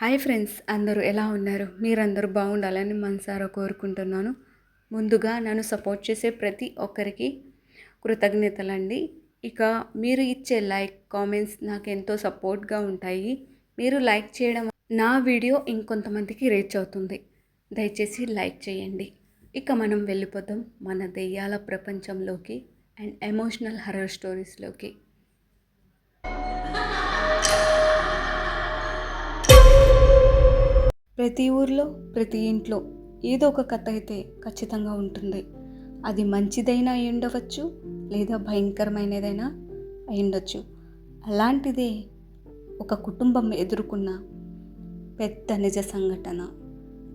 Hi friends అందరూ ఎలా ఉన్నారు? మీరందరూ బాగుండాలని మనసారా కోరుకుంటున్నాను. ముందుగా నన్ను సపోర్ట్ చేసే ప్రతి ఒక్కరికి కృతజ్ఞతలండి. ఇక మీరు ఇచ్చే లైక్ కామెంట్స్ నాకు ఎంతో సపోర్ట్గా ఉంటాయి. మీరు లైక్ చేయడం నా వీడియో ఇంకొంతమందికి రీచ్ అవుతుంది. దయచేసి లైక్ చేయండి. ఇక మనం వెళ్ళిపోదాం మన దెయ్యాల ప్రపంచంలోకి అండ్ ఎమోషనల్ హర్రర్ స్టోరీస్లోకి. ప్రతి ఊర్లో ప్రతి ఇంట్లో ఏదో ఒక కథ అయితే ఖచ్చితంగా ఉంటుంది. అది మంచిదైనా అయి ఉండవచ్చు లేదా భయంకరమైనదైనా అయి ఉండొచ్చు అలాంటిదే ఒక కుటుంబం ఎదుర్కొన్న పెద్ద నిజ సంఘటన.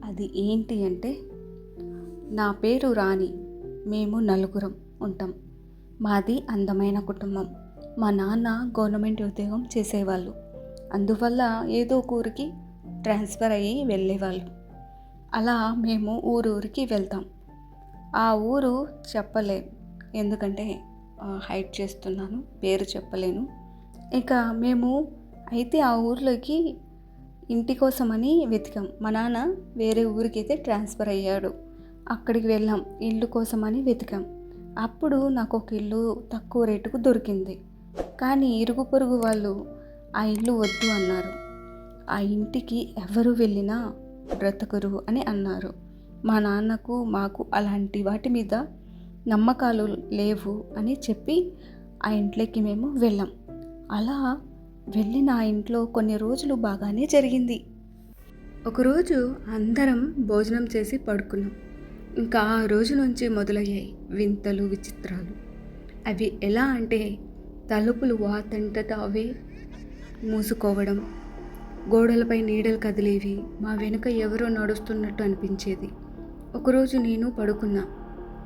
అది ఏంటి అంటే నా పేరు రాణి మేము నలుగురం ఉంటాం. మాది అందమైన కుటుంబం. మా నాన్న గవర్నమెంట్ ఉద్యోగం చేసేవాళ్ళు. అందువల్ల ఏదో ఒక ఊరికి ట్రాన్స్ఫర్ అయ్యి వెళ్ళేవాళ్ళు. అలా మేము ఊరూరికి వెళ్తాం. ఆ ఊరు చెప్పలేం ఎందుకంటే హైట్ చేస్తున్నాను. పేరు చెప్పలేను. ఇక మేము అయితే ఆ ఊర్లోకి ఇంటి కోసమని వెతికాం. మా నాన్న వేరే ఊరికైతే ట్రాన్స్ఫర్ అయ్యాడు. అక్కడికి వెళ్ళాం. ఇల్లు కోసమని వెతికాం. అప్పుడు నాకు ఒక ఇల్లు తక్కువ రేటుకు దొరికింది. కానీ ఇరుగు పొరుగు వాళ్ళు ఆ ఇల్లు వద్దు అన్నారు. ఆ ఇంటికి ఎవరు వెళ్ళినా బ్రతకరు అని అన్నారు. మా నాన్నకు మాకు అలాంటి వాటి మీద నమ్మకాలు లేవు అని చెప్పి ఆ ఇంట్లోకి మేము వెళ్ళాం. అలా వెళ్ళిన ఆ ఇంట్లో కొన్ని రోజులు బాగానే జరిగింది. ఒకరోజు అందరం భోజనం చేసి పడుకున్నాం. ఇంకా ఆ రోజు నుంచి మొదలయ్యాయి వింతలు విచిత్రాలు. అవి ఎలా అంటే తలుపులు వాతంతట అవే మూసుకోవడం గోడలపై నీడలు కదిలేవి. మా వెనుక ఎవరో నడుస్తున్నట్టు అనిపించేది. ఒకరోజు నేను పడుకున్నా.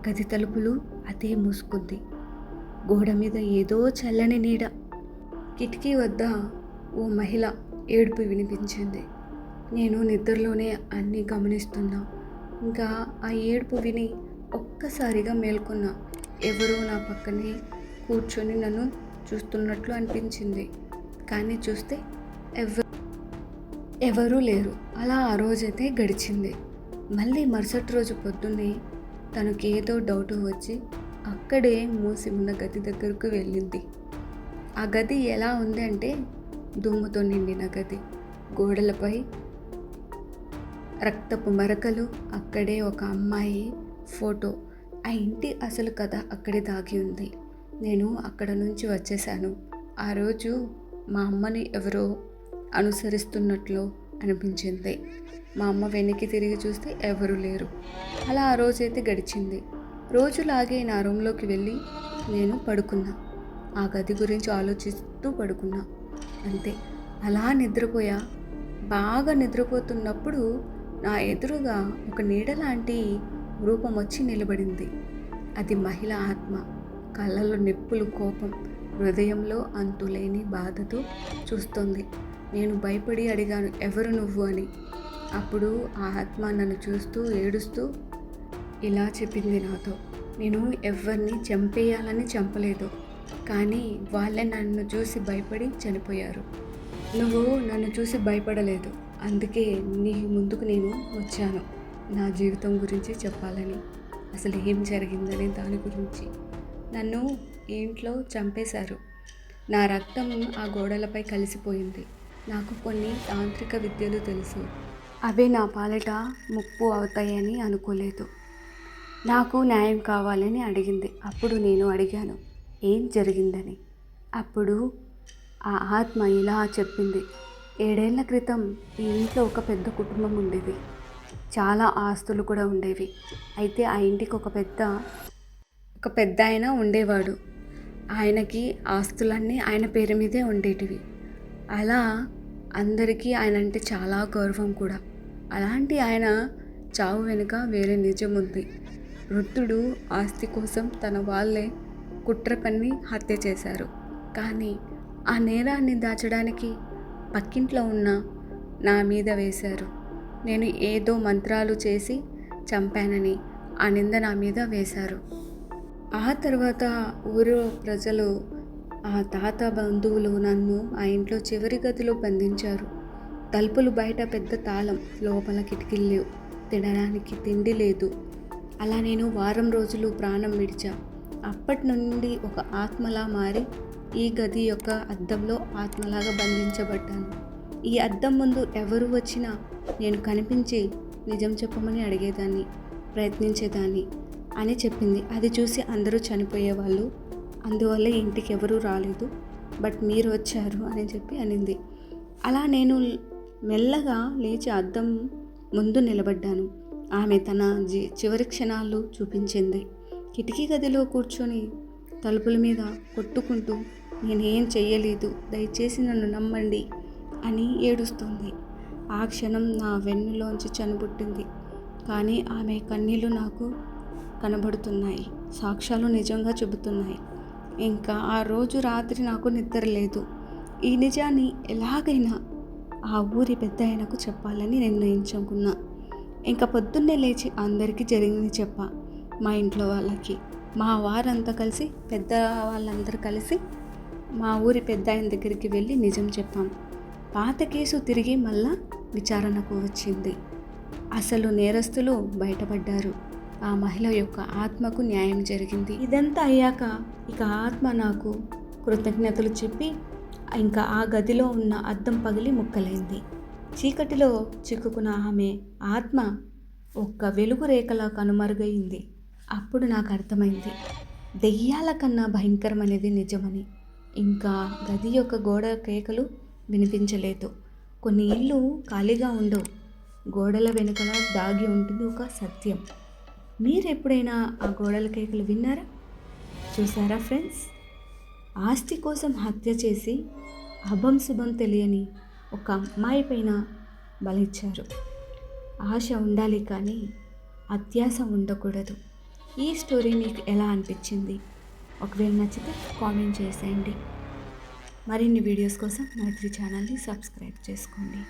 గది తలుపులు అదే మూసుకుంది. గోడ మీద ఏదో చల్లని నీడ. కిటికీ వద్ద ఓ మహిళ ఏడుపు వినిపించింది. నేను నిద్రలోనే అన్నీ గమనిస్తున్నా. ఇంకా ఆ ఏడుపు విని ఒక్కసారిగా మేల్కొన్నా. ఎవరో నా పక్కనే కూర్చొని నన్ను చూస్తున్నట్లు అనిపించింది. కానీ చూస్తే ఎవరు ఎవరూ లేరు. అలా ఆ రోజైతే గడిచింది. మళ్ళీ మరుసటి రోజు పొద్దున్నే తనకి ఏదో డౌట్ వచ్చి అక్కడే మూసి ఉన్న గది దగ్గరకు వెళ్ళింది. ఆ గది ఎలా ఉంది అంటే దుమ్ముతో నిండిన గది. గోడలపై రక్తపు మరకలు అక్కడే ఒక అమ్మాయి ఫోటో. ఆ ఇంటి అసలు కథ అక్కడే దాగి ఉంది. నేను అక్కడ నుంచి వచ్చేసాను ఆ రోజు మా అమ్మని ఎవరో అనుసరిస్తున్నట్లు అనిపించింది. మా అమ్మ వెనక్కి తిరిగి చూస్తే ఎవరూ లేరు. అలా ఆ రోజైతే గడిచింది. రోజులాగే నా రూమ్లోకి వెళ్ళి నేను పడుకున్నా. ఆ గది గురించి ఆలోచిస్తూ పడుకున్నా. అంతే. అలా నిద్రపోయా. బాగా నిద్రపోతున్నప్పుడు నా ఎదురుగా ఒక నీడ లాంటి రూపం వచ్చి నిలబడింది. అది మహిళ ఆత్మ. కళ్ళలో నిప్పులు కోపం హృదయంలో అంతులేని బాధతో చూస్తుంది. నేను భయపడి అడిగాను ఎవరు నువ్వు? అని. అప్పుడు ఆ ఆత్మ నన్ను చూస్తూ ఏడుస్తూ ఇలా చెప్పింది నాతో. నేను ఎవరిని చంపేయాలని చంపలేదు కానీ వాళ్ళే నన్ను చూసి భయపడి చనిపోయారు. నువ్వు నన్ను చూసి భయపడలేదు అందుకే నీ ముందుకు నేను వచ్చాను. నా జీవితం గురించి చెప్పాలని. అసలు ఏం జరిగిందని దాని గురించి. నన్ను ఇంట్లో చంపేశారు. నా రక్తం ఆ గోడలపై కలిసిపోయింది. నాకు కొన్ని తాంత్రిక విద్యలు తెలుసు. అవి నా పాలిట ముప్పు అవుతాయని అనుకోలేదు. నాకు న్యాయం కావాలని అడిగింది. అప్పుడు నేను అడిగాను ఏం జరిగిందని? అప్పుడు ఆ ఆత్మ ఇలా చెప్పింది. ఏడేళ్ళ క్రితం ఈ ఇంట్లో ఒక పెద్ద కుటుంబం ఉండేది. చాలా ఆస్తులు కూడా ఉండేవి. అయితే ఆ ఇంటికి ఒక పెద్ద ఒక పెద్ద ఆయన ఉండేవాడు. ఆయనకి ఆస్తులన్నీ ఆయన పేరు మీదే ఉండేటివి. అలా అందరికీ ఆయన అంటే చాలా గౌరవం కూడా. అలాంటి ఆయన చావు వెనుక వేరే నిజం ఉంది. వృద్ధుడు ఆస్తి కోసం తన వాళ్ళే కుట్ర పన్ని హత్య చేశారు. కానీ ఆ నేరాన్ని దాచడానికి పక్కింట్లో ఉన్న నా మీద వేశారు. నేను ఏదో మంత్రాలు చేసి చంపానని ఆ నింద నా మీద వేశారు. ఆ తర్వాత ఊరు ప్రజలు ఆ తాత బంధువులు నన్ను ఆ ఇంట్లో చివరి గదిలో బంధించారు. తలుపులు బయట పెద్ద తాళం లోపల కిటికీలు లేవు. తినడానికి తిండి లేదు. అలా నేను వారం రోజులు ప్రాణం విడిచా. అప్పటి నుండి ఒక ఆత్మలా మారి ఈ గది యొక్క అద్దంలో ఆత్మలాగా బంధించబడ్డాను. ఈ అద్దం ముందు ఎవరు వచ్చినా నేను కనిపించి నిజం చెప్పమని అడిగేదాన్ని ప్రయత్నించేదాన్ని అని చెప్పింది. అది చూసి అందరూ చనిపోయేవాళ్ళు. అందువల్ల ఇంటికి ఎవరూ రాలేదు. బట్ మీరు వచ్చారు అని చెప్పి అనింది. అలా నేను మెల్లగా లేచి అద్దం ముందు నిలబడ్డాను. ఆమె తన జీ చివరి క్షణాలు చూపించింది. కిటికీ గదిలో కూర్చొని తలుపుల మీద కొట్టుకుంటూ నేనేం చెయ్యలేదు దయచేసి నన్ను నమ్మండి అని ఏడుస్తుంది. ఆ క్షణం నా వెన్నులోంచి చనుబుట్టింది కానీ ఆమె కన్నీళ్ళు నాకు కనబడుతున్నాయి. సాక్ష్యాలు నిజంగా చెబుతున్నాయి. ఇంకా ఆ రోజు రాత్రి నాకు నిద్ర లేదు. ఈ నిజాన్ని ఎలాగైనా ఆ ఊరి పెద్ద ఆయనకు చెప్పాలని నిర్ణయించుకున్నా. ఇంకా పొద్దున్నే లేచి అందరికీ జరిగింది చెప్పా. మా ఇంట్లో వాళ్ళకి మా వారంతా కలిసి పెద్ద వాళ్ళందరూ కలిసి మా ఊరి పెద్ద ఆయన దగ్గరికి వెళ్ళి నిజం చెప్పాం. పాత కేసు తిరిగి మళ్ళా విచారణకు వచ్చింది. అసలు నేరస్తులు బయటపడ్డారు. ఆ మహిళ యొక్క ఆత్మకు న్యాయం జరిగింది. ఇదంతా అయ్యాక ఇక ఆత్మ నాకు కృతజ్ఞతలు చెప్పి ఇంకా ఆ గదిలో ఉన్న అద్దం పగిలి ముక్కలైంది. చీకటిలో చిక్కుకున్న ఆమె ఆత్మ ఒక్క వెలుగు రేఖలా కనుమరుగైంది. అప్పుడు నాకు అర్థమైంది దెయ్యాల కన్నా భయంకరమనేది నిజమని. ఇంకా గది యొక్క గోడ కేకలు వినిపించలేదు. కొన్ని ఇళ్ళు ఖాళీగా ఉండవు. గోడల వెనుకల దాగి ఉంటుంది ఒక సత్యం. మీరు ఎప్పుడైనా ఆ గోడల కేకలు విన్నారా? చూసారా ఫ్రెండ్స్? ఆస్తి కోసం హత్య చేసి అభం శుభం తెలియని ఒక అమ్మాయి పైన బలిచ్చారు. ఆశ ఉండాలి కానీ అత్యాశ ఉండకూడదు. ఈ స్టోరీ మీకు ఎలా అనిపించింది? ఒకవేళ నచ్చితే కామెంట్ చేసేయండి. మరిన్ని వీడియోస్ కోసం మైత్రి ఛానల్ని సబ్స్క్రైబ్ చేసుకోండి.